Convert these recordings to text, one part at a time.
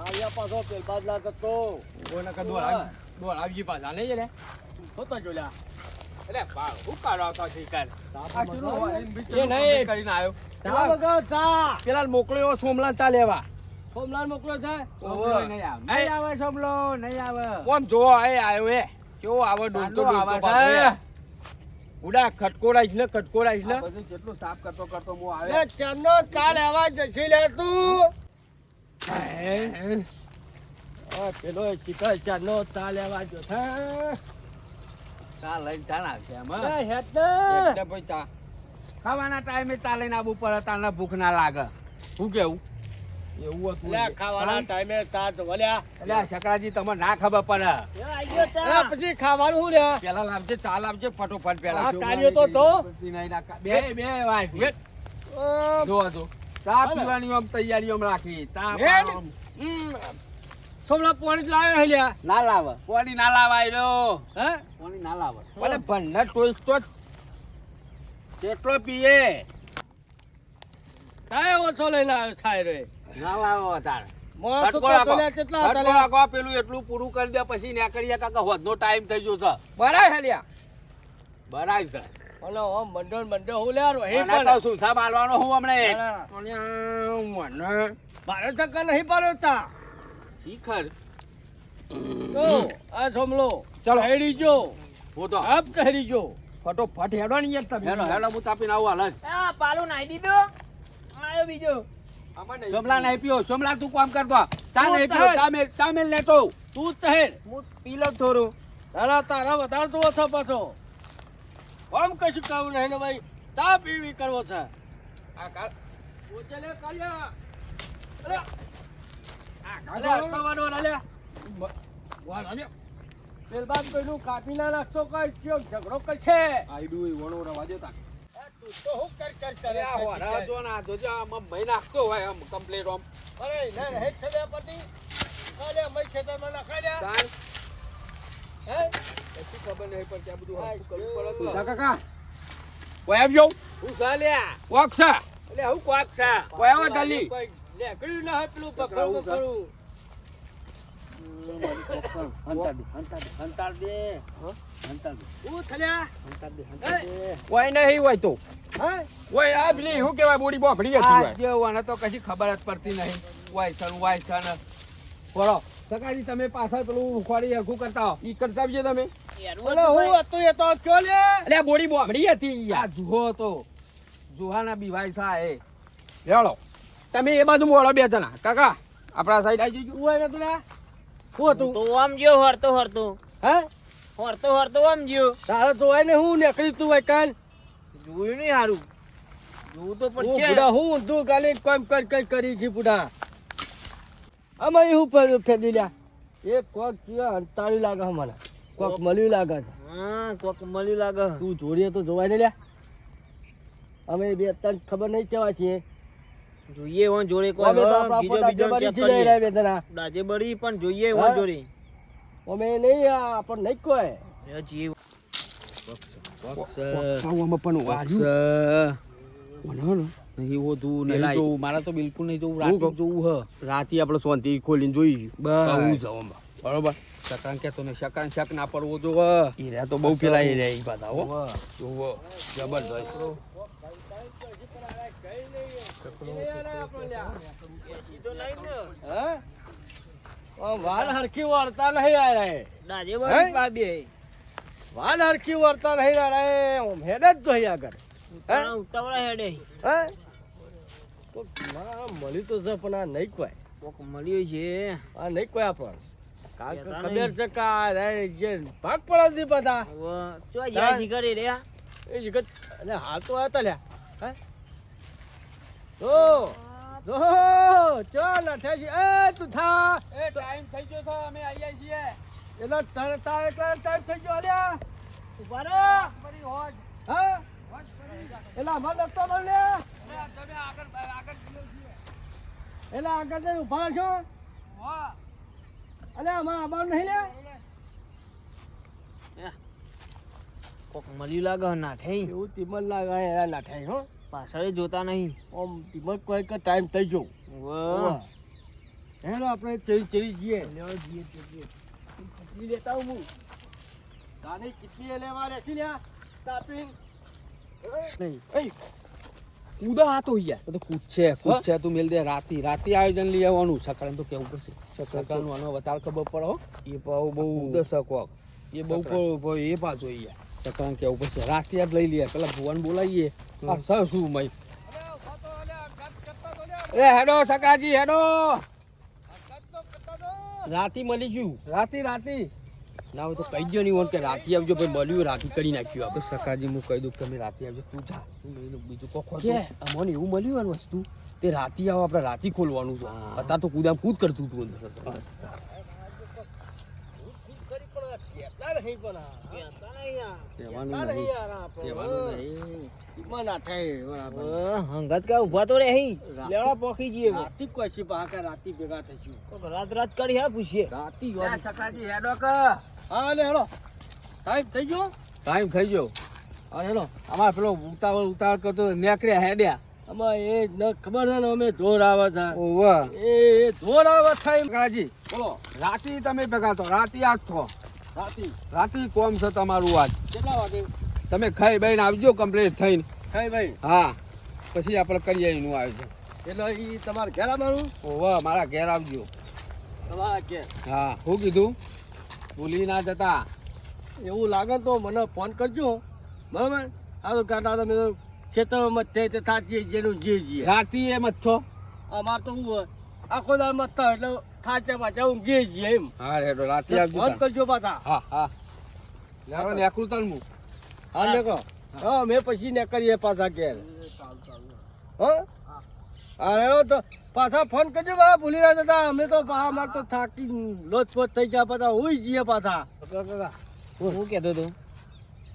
કાળિયા પાછો પેલ બાદલા જતો ઓને કા દોડ આવી દોડ આવી પાછા લઈ લે તો જોલ્યા? એટલે બા હું કાઢો તો શિકાર આ મતલબ ચૂલો હોય, એ નહીં. કરીને આવ્યો. ચા પેલા તા. પેલા મોકલ્યો સોમલા તા લેવા. સોમલાલ મોકલો છે? નહીં આવે. નહીં આવે સોમલો નહીં આવે. કોમ જો એ આવ્યો એ. કેવો આવે ડોલતો ડોલતો આવે છે. ઉડા ખટકોડાઈશ ને ખટકોડાઈશ ને. આ બધું જેટલું સાફ કરતો કરતો હું આવે. એ ચાલ આવા જશી લે તું. આ પેલો ચિકલ ચાંદનો ચા લેવા જો છે લઈને ચા નાખશે એમ હેત ને. એટલે પછી ખાવાના ટાઈમે ચા લઈને આવવું પડે તાને ભૂખ ના લાગે. શું કેવું? એવું હતું ખાવાના ટાઈમે ચા જોલ્યા એટલે શકરાજી તમને ના ખબર પડે. પછી ખાવાનું શું લે? પેલા લાવજે ચા લાવજે ફટોફટ પેલા. કાર્યો તો. બે બે વાય જો જો ચા પીવાની આમ તૈયારી આમ રાખી. ચા. સોમલા પાણી લાવે હે લ્યા. ના લાવે. પાણી ના લાવાય લો હે? પાણી ના લાવે. ભલે ભંડર ટોઈસ તો કેટલો પીએ? કાય ઓછો લઈને આવ્યો થાય રે. ના લાવો તાર. પેલા એટલું પૂરું કરી દે પછી નીકળીએ કાકા હોદનો ટાઈમ થઈ ગયો છે. બરાય હેલિયા બરાય છે. અને ઓમ મંડળ મંડળ હું લ્યા રો, હે પણ. તો સુથા મારવાનો હું હમણે? અને મને મારે ચક્કર નહીં પાડ્યો ચા તો આ સોમલો ચલો. હેડી જો. હું તો આપ જો. ફટોફટ હેડો ને યાર તમે. હેડો હેડો હું તાપીને આવું હાલ આ પાલો નાઈ દીધો. આયો બીજો. સોમલા નાઈ પીઓ સોમલા તું કામ કરતો. તું ચાલ. પીઓ લેતો તું. ચહેર હું પી લઉં થોડું. તારા તારા વધારે તો ઓછો પાછો. આમ કશું કહું નહીં ને ભાઈ. ચા પીવી કરવો છે. આ કાલ પોતે લે કાલ્યા અરે આ કાલ અટકવાનો વાહ રાજે પેલ બાદ કોઈનું કાપી ના નાખશો કઈ કયો ઝઘડો કરશે? આઈડુ એ વણો રવા દેતા એ તું તો હું કર કર કરે આ હોરા જો ના જોજો આમ મય નાખતો હોય આમ કમ્પ્લીટ આમ. અરે ના પતિ. મય ખેતરમાં હે? પછી ખબર નહીં પણ ત્યાં બધું આ હરખું કરવું પડે. તો. કાકા કોઈ આવજો હું ચાલ્યા કોક છે એટલે હું કોક છે. કોઈ આવો કોઈ લેકડ્યું ના પેલું તો કશી ખબર જ પડતી નહીં. વાય છે ને વાય છે બોલો. સકાજી તમે પાછળ પેલું ઉખવાડી હરખું કરતા હો. ઈ કરતા આવજો તમે. હું હતું એ તો કયો લે? એટલે બોડી બોફડી હતી આ જુહો હતો જુહાના બીવાય સા એ. લેવડો તમે એ બાજુ મોડો બે જણા. કાકા આપણા સાઈડ આવી જજો. તું હોય નતું લે? હું હતું? તું આમ ગયો હરતો હરતો. હે? હરતો હરતો આમ ગયો તારે તો ને હું નીકળી તું હોય કાલ? જોયું નહીં સારું જોવું તો હું પડશે. હું તું કાલે કામ કર કર કરી છે બુડા. આમાં એવું ફેદી લ્યા? એક કોક કયો અંતાળી લાગે મને કોક મળ્યું લાગે છે. હા કોક મળ્યું લાગે. તું જોડીએ તો જોવાય ને લ્યા. અમે બે ત્રણ ખબર નહીં કેવા છીએ. જોઈએ ઓન જોડે અમે કોઈ તો બીજો બીજો ચેક કરી લઈ રહ્યા વેદના ડાજે બળી પણ જોઈએ હોન ઓન જોડે. અમે નહીં આ પણ નહીં કોઈ. જીવ આવામાં પણ વાર્યું નહીં હોતું નહીં જોવું. મારે તો બિલકુલ નહીં જોવું. રાતે જોવું હ. રાતે આપણે શાંતિ ખોલીને જોઈ. બહુ જવામાં બરોબર? સકાન કેતો ને સકાન શક ના પડવો જો તો બહુ પેલા હીરા ઈ બધા હો. જોવો. જબરદસ્ત હે? આમ વાળ હરખી વાળતા નહીં આ રહે હે? બે. વાળ હરખી વળતા નહીં આ રહે હેડે જ જોઈએ આગળ. હે? ઉતાવળા હેડે. હે? મળી તો છે પણ આ નહીં કોઈ કોક મળ્યું છે. આ નહીં કોઈ આપણ ખબર છે કે રે જે ભાગ પડે છે બધા. ચો જાય છે રે એ જગત અને હાલ તો હતા લ્યા. હે? તો જો ચાલ અઠાજી એ તું થા. એ ટાઈમ થઈ ગયો છે અમે આવીએ છીએ. એટલે તારે તારે ટાઈમ થઈ ગયો અલ્યા ઊભા રહો. હે? એટલે અમાર લગતો બોલ લે એલા આગળ આગળ એટલે આગળ જઈને ઊભા છો અલે અમાર અમાર નહીં લે. કોક મળ્યું લાગે ના થઈ એવું તિમલ લાગે એ ના થાય હો. પાછળ જોતા નહીં. ઓમ તિમલ કોઈ કે ટાઈમ થઈ ગયો વાહ. હેલો આપણે ચડી ચડી જઈએ લેવા જઈએ ચડીએ લેતા હું. તારે તાને કેટલી લેવા રહેશે લ્યા. તાપીન નહીં. એ કૂદા આ યાર. તો મેલ દે. રાતી રાતી આયોજન લઈ આવવાનું. સકરાને તો કેવું પડશે? સકરાનું આનો વધારે ખબર પડો એ બહુ દશક એ બહુ એ પાછો યાર. સકરાને કેવું પડશે? રાતે જ લઈ લઈએ. પેલા ભુવન બોલાવીએ આ સર શું મય? એ હેડો સકાજી હેડો. રાતી મળીશું રાતી રાતી. ના હોય તો કહી દો નહીં કે રાતી આવજો ભાઈ મળ્યું રાતી કરી નાખ્યું આપણે. સકાજી હું કહી દઉં કે તમે રાતી આવજો. તું જા. બીજું કોખો છે. અમને એવું મળ્યું આ વસ્તુ તે રાતી આવો આપણે રાતી ખોલવાનું છે. અત્યારે તો કુદામ કૂદ કરતું હતું અંદર. હંગાત કા ઊભા તો રહે અહીં. પોખી જઈએ રાતી કોઈ છે રાતી ભેગા થઈશું. રાત રાત કરી હા પૂછીએ. રાતી સકાજી હેડો કે. હા લે હેલો. ટાઈમ થઈ ગયો? ટાઈમ થઈ ગયો. હા હેલો અમાર પેલો ઉતાવળ ઉતાવળ કરતો નેકર્યા હેડ્યા. અમારે એ ન ખબર છે ને અમે જોર આવે છે. ઓવા. એ એ જોર આવે થાય કાજી બોલો. રાતી તમે ભેગા થો રાતી આજ થો. રાતી. રાતી કોમ છે તમારું આજ? કેટલા વાગે? તમે ખાઈ બેન આવજો કમ્પ્લીટ થઈને. ખાઈ ભાઈ હા પછી આપણે કરીએ એનું આયોજન. એટલે એ તમારે ઘેર આવવાનું? ઓવા મારા ઘેર આવજો. તમારા ઘેર? હા શું કીધું? ભૂલી ના જતા. એવું લાગે તો મને ફોન કરજો. બરાબર? આ તો કાંટા તમે તો ખેતરમાં મત તે થાચીએ જેનું જીવ જીએ રાતી એમ જ છો? અમારે તો શું હોય આખો દાળ મથતા એટલે થાચે પાછા હું ગે જીએ એમ. હા હેડો રાતે આવજો ફોન કરજો પાછા. હા હા. લેવો ને એકલું તાન હું. હા ને કહો હા મેં પછી ને કરીએ પાછા ઘેર. હા? એવો તો પાછા ફોન કરજો બા ભૂલી રહ્યા હતા. અમે તો અમારે તો થાકી લોચપોચ થઈ ગયા પાછા હોઈ જઈએ પાછા. હું કહેતો હતો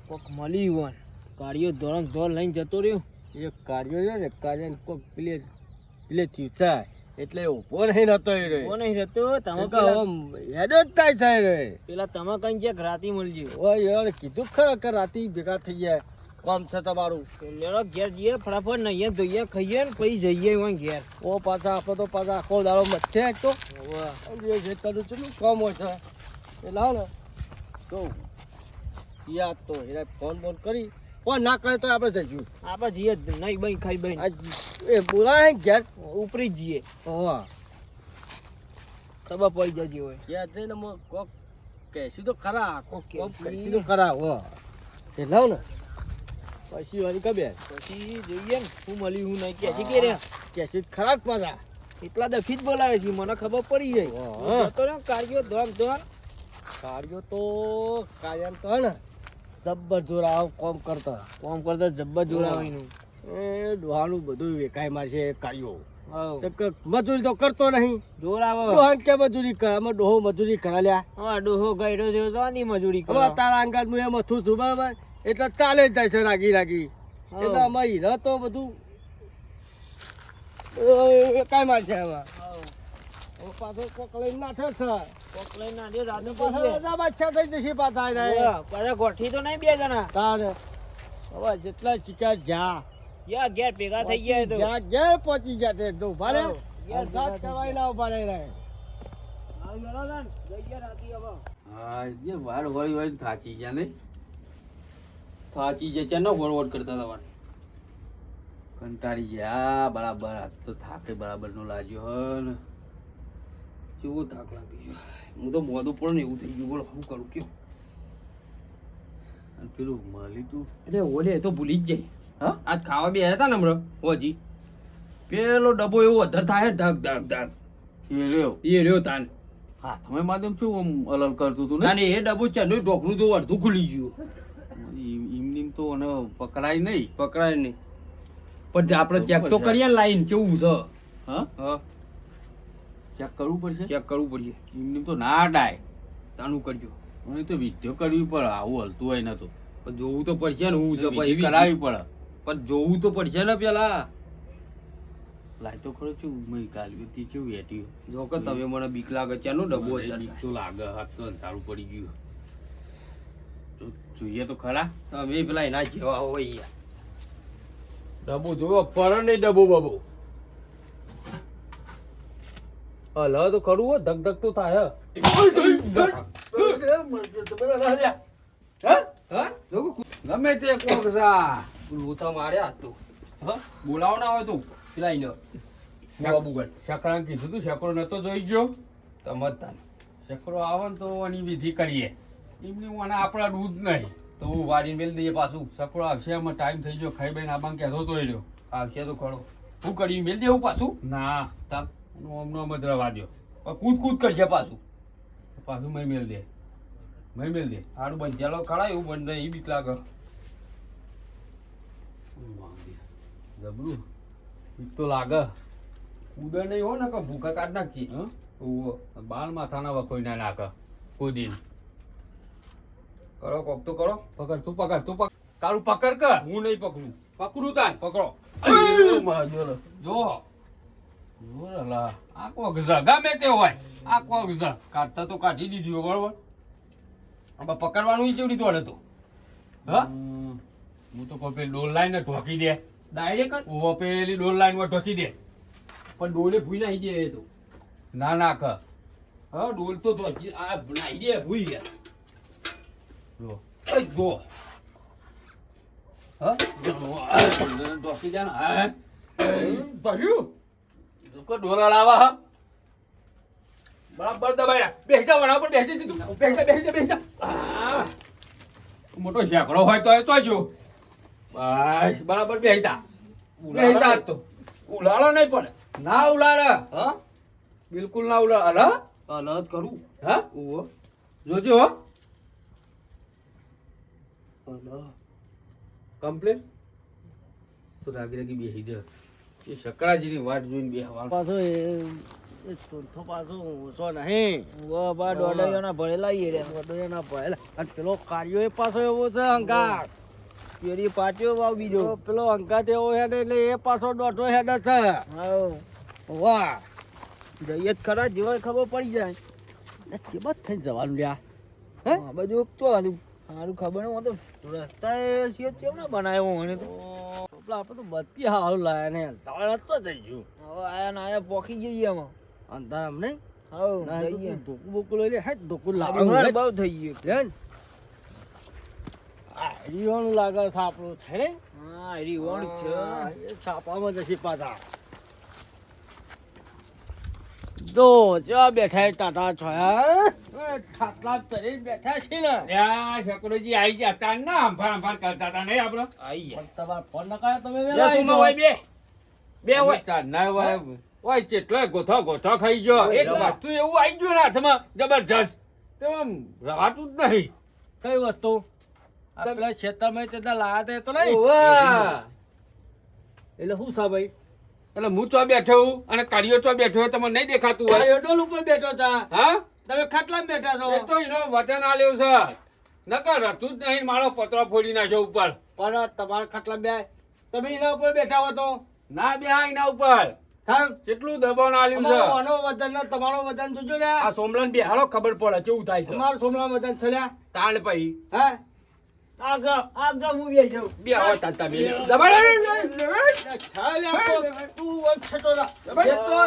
કોક મળી વન કાર્યો ધોરણ ધોર લઈને જતો રહ્યો. એ કાર્યો છે ને કાર્ય કોક પેલે પેલે થયું થાય એટલે ઊભો નહીં રહેતો એ રે કોણ નહીં રહેતો તમે કહો હેડો જ થાય સાહેબ રે. પેલા તમે કઈ છે રાતી મળજો ઓય યાર કીધું ખરા કે રાતી ભેગા થઈ જાય કામ છે તમારું? લેડો ઘેર જઈએ ફટાફટ નહીએ ધોઈએ ખાઈએ ને પછી જઈએ હોય ઘેર. ઓ પાછા આપણે તો પાછા આખો દાડો મચ્છે એક તો. જે ખેતરનું કેટલું કામ હોય છે? એ લાવ ને તો યાદ તો એને ફોન ફોન કરી. ફોન ના કરે તો આપણે જઈશું. આપણે જઈએ જ નહીં બઈ ખાઈ બઈ એ બોલાય ઘેર. ઉપરી જઈએ. હા ખબર પડી જજી હોય. ત્યાં જઈને કોક કહેશું. તો ખરા. કોક કહેશું. તો ખરા? હો એ લાવ ને. પછી વાળી કબે પછી જોઈએ ને હું મળી હું નહીં. કે કે રે કહેશું તો ખરા પાછા. એટલા દખી જ બોલાવે છે મને ખબર પડી જાય. તો ને કાર્યો ધોમ ધોમ કાર્યો તો કાયમ તો ને જબ્બર જોરાવ કોમ કરતા. કોમ કરતા જબ્બર જોડાવાનું. એ ડોહાનું બધું વેકાય મારશે કાર્યો મજૂરી તો કરતો નહીં. જોર ડોહાન કે મજૂરી કરે? અમે ડોહો મજૂરી કરા લ્યા હા ડોહો ગયડો થયો તો મજૂરી કરો તારા અંગાત હું એમ છું છું બરાબર? એટલે ચાલે જ જાય છે રાગી રાગી. એટલે આમાં હીરા તો બધું કાંઈ પાછો કોક લઈને નાઠે છે. કોક લઈને રાતે પાછા બધા બાદશાહ થઈ જશે પાછા પાછા ગોઠી તો નહીં બે જણા. તારે. હવે જેટલા ચીકા જા. યા ઘેર ભેગા થઈ ગયા તો. જ્યાં ઘેર પહોંચી ગયા તો ના ઊભા રહે રહે. હા જે વાર હોય હોય થાચી ગયા નહીં. થાચી જાય ને ગોળવોટ કરતા હતા વાળ કંટાળી ગયા. બરાબર. આ તો થાકે બરાબર નો લાગ્યો હે ને કેવો થાક લાગ્યો. હું તો મોઢું પણ એવું થઈ ગયું. બોલો શું કરું? કયો? અને પેલું માલી તું. એટલે ઓલે એ તો ભૂલી જ જાય. હા? આજ ખાવા બે હતા ને હમણાં હોજી. પેલો ડબ્બો એવો અધર થાય ધક ધક ધક. એ રહ્યો. એ રહ્યો તાન. હા તમે માધ્યમ શું અલલ કરતું હતું ને? એ ડબ્બો છે ને ઢોકણું તો અડધું ખુલી ગયું. તો અને પકડાય નહીં. પકડાય નહીં. પણ આપણે ચેક તો કરીએ લાઈન કેવું છે? હા? ચેક કરવું પડશે? ચેક કરવું પડશે. એમને તો ના અડાય તાનું કરજો. મને તો વિધ્યો કરવી પડે આવું હલતું હોય નતું પણ જોવું તો પડશે ને હું છે પછી. કરાવી પડે. પણ જોવું તો પડશે ને પેલા. લાય તો ખરો છું મેં ગાલ્યું તે કેવું વેટ્યું જો કે તમે મને બીક લાગે છે નો ડબ્બો બીક તો લાગે હાથ તો અંધારું પડી ગયું. જોઈએ તો ખરા. તમે પેલા એના જેવા હોય યાર ડબ્બો જોયો? પડે નહીં ડબ્બો બબો. હલ તો ખરું હો ધક ધક તો થાય હા. ગમે તે કોક સા. લોતા માર્યા તું. હા? બોલાવો ના હોય તું પેલા એનો બાબુ ગણ શકરાં કીધું તું શકરો નતો જોઈ ગયો? તો મતદાન શકરો આવે ને તો એની વિધિ કરીએ. એમની મને આપણા દૂધ નહીં. તો હું વાડીને મેલી દઈએ પાછું. સકડો આવશે એમાં ટાઈમ થઈ ગયો. ખાઈ બેન આબાંગ કહેતો તો એ રહ્યો. આવશે તો ખરો. હું કરી મેલ દેવું પાછું? ના. તાર હમણાં અમદ રવા દ્યો. કૂદ કૂદ કરશે પાછું. પાછું મેં મેલ દે. મેં મેલ દે. બંધ ચાલો. ખરા એવું બંધ નહીં. બીક લાગે. જબરું. બીક તો લાગે. ઉદર નહીં હોય ને કે ભૂકા કાઢ નાખી હં? બાળ માથાના વખોઈ ના નાખે. કુદીન કરો કોક તો કરો. પકડ તું પકડ તું પકડ. તારું પકડ કર. હું નહીં પકડું. પકડું તાર. પકડો. જો. જો આ કોક છે ગમે તે હોય. આ કોક છે કાઢતા તો કાઢી દીધી બરોબર? આમાં પકડવાનું ઈ ચેવડી તોડે તો હા? હું તો કોઈ પેલી ડોલ લાઈન ઢોકી દે. ડાયરેક્ટ પેલી ડોલ લાઈનમાં ઢોકી દે. પણ ડોલે ભૂઈ નાખી દે એ તો. ના નાખ હા ડોલ તો ઢોકી આ નાખી દે ભૂઈ ગયા. જો જો હા જો ઢોકી હા? ભર્યું? લોકો ડોલા લાવા હા? બરાબર દબાયા. બેસી જા વણા પર બેસી દીધું બેસી જા બેસી જા બેસી જા મોટો શેકડો હોય તો તો જો. બસ બરાબર બેસી જા. બેસી જા તો. ઉલાળો નહીં પડે ના ઉલાળે. હા? બિલકુલ ના ઉલાળે. અલ અલગ કરું. હા? ઓ જોજો હો કમ્પ્લેટ તો રાગી રાગી બેસી જા. એ શકરાજીની વાટ જોઈને બેહવા પાછો એ એ ચોથો પાછો ઓછો નહીં. વાહ બા દોડાઈઓના ભરેલા ઈ રે વડોદરાના ભરેલા અને પેલો કાર્યો એ પાછો એવો છે અંગાર પેરી પાટ્યો વાવ બીજો. પેલો અંગાત એવો હેડ એટલે એ પાછો દોઢો હેડ છે. વાહ જઈએ જ ખરા જીવન ખબર પડી જાય. એ કેબત થઈને જવાનું લ્યા હે? બધું તો સારું ખબર હું તો રસ્તા એ છે કેમ ના બનાવ્યો મને તો. પેલા આપણે તો બત્તી હાલ લાયા ને. જવાનું તો જઈ ગયું. હવે આયા ને આયા પોકી જઈએ આમાં. અંધાર અમને? હાવ જઈએ. ધોકું બોકું લઈ લે. હે ધોકું આ બહુ થઈ ગયું. લેન રીવાનું લાગે સાપડો છે ને? હા એરી છે. સાપામાં જશે પાછા. જો જ્યાં બેઠા એ ટાટા છોયા એ ખાટલા ચડી બેઠા છે ને. યા શકરોજી આવી ગયા. તાન ના અંફાર અંફાર કરતા હતા નહીં આપડે આઈ ગયા. પણ તમારે ફોન નખાયો તમે બે વેલા આવી ગયો. બે. બે હોય. હોય ના હોય. હોય કેટલો ગોથો ગોથો ખાઈ ગયો. એક વસ્તુ એવું આવી ગયું ને હાથમાં જબરજસ્ત. તો આમ રવાતું જ નહીં. કઈ વસ્તુ? આ પેલા ખેતરમાં તે લાયા તો નહીં. એટલે શું છે ભાઈ? એટલે હું તો બેઠો અને કાર્યો તો બેઠો તમને નહીં દેખાતું હોય. એડોલ ઉપર બેઠો છે. હા? તમે ખાટલા બેઠા છો. એ તો એનો વચન આલ્યો છે. નકર રતું જ નહીં મારો પતરો ફોડી નાખ્યો ઉપર. પણ તમારા ખાટલા બે તમે એના ઉપર બેઠા હો તો. ના બે એના ઉપર. કેટલું દબાણ આલ્યું છે? આનો વજન ને તમારો વજન જોજો ને આ સોમલન બેહાડો ખબર પડે કેવું થાય છે? તમારો સોમલા વજન છે તાળ પઈ હે? આગળ આગા હું બેસી જાઉં. બે આવો તાતા બે. દબાડો છાલ્યા તો તું વન છટો રા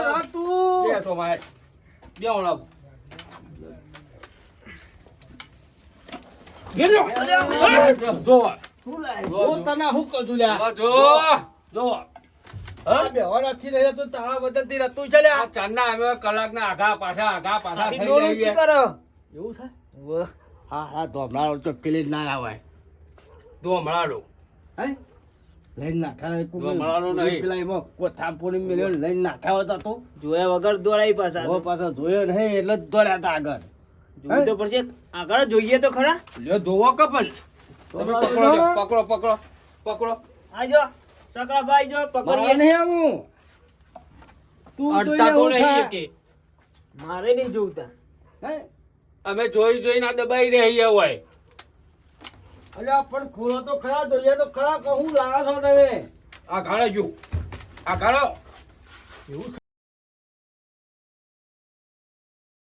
રા તું બે તો મારે. બે ઓળા જો. હું તને હું છું લ્યા? જો. જો. એવું છે? હા હા તો હમણાં તો પેલી ના આવે તો લો હે લઈને નાખ્યા જો નહીં. પેલા એમાં કોથા મેલ્યો લઈને નાખ્યા હતા તો જોયા વગર દોડાઈ પાછા પાછા જોયો નહીં એટલે જ દોડ્યા હતા આગળ જોવું તો પડશે આગળ જોઈએ તો ખરા લ્યો ધોવો કપલ તમે પકડો પકડો પકડો પકડો આજો સકરાભાઈ જો મારે પકડીએ નહીં આવું તું તો અડતા એવું છે મારે નહીં જોવતા હે? અમે જોઈ જોઈને આ દબાઈ રહ્યા હોય અલ્યા પણ ખોલો તો ખરા જોઈએ તો ખરા કહું લાવો છો તમે? આ ગાળો જો. આ ગાળો. એવું